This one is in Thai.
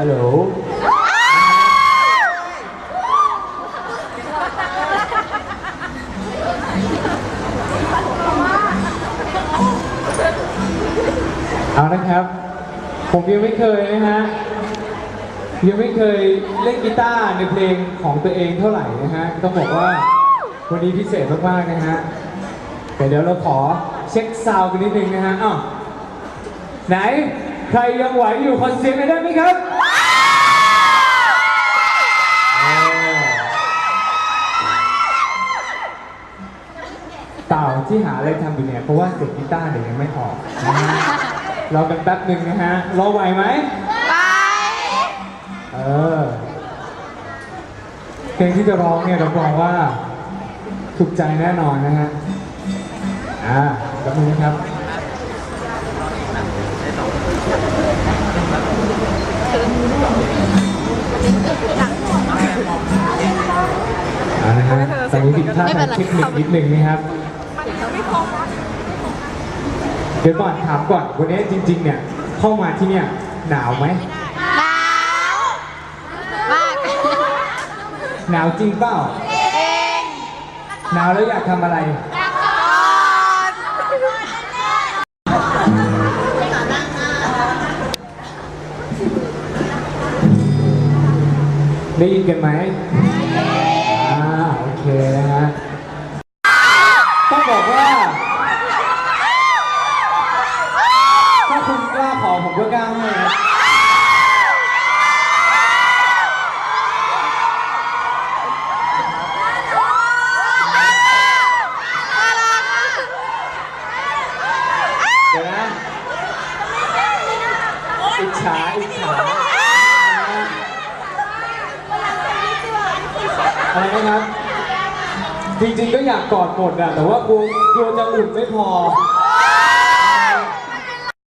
ฮัลโหลเอานะครับ ผมยังไม่เคยนะฮะ ยังไม่เคยเล่นกีตาร์ในเพลงของตัวเองเท่าไหร่นะฮะ ต้องบอกว่าวันนี้พิเศษมากๆนะฮะแต่เดี๋ยวเราขอเช็คซาวกันนิดนึงนะฮะอ้าวไหน ใครยังไหวอยู่ขอเสียงหน่อยได้ไหมครับเต่าที่หาอะไรทำอยู่เนี่ยเพราะว่าเสียงกีตาร์เดี๋ยวยังไม่ออกนะฮะรอกันแป๊บหนึ่งนะฮะรอไหวไหมเออเพลงที่จะร้องเนี่ยรับรองว่าถูกใจแน่นอนนะฮะอ่าแป๊บนึงนะครับ นะฮะตอนนี้ผิดพลาดทางเทคนิคนิดนึงนะครับเดี๋ยวก่อนถามก่อนวันนี้จริง ๆ เนี่ยเข้ามาที่เนี่ยหนาวไหมมากหนาวจริงเปล่าหนาวแล้วอยากทำอะไรได้ยินกันไหมอ่าโอเคนะฮะ ต้องบอกว่า ถ้าคุณกล้าขอผม ก็กล้าให้นะเดี๋ยวนะอิจฉาอิจฉาอะไรนะครับ จริงๆก็อยากกอดหมดอะแต่ว่ากลัวกลัวจะอุ่นไม่พอ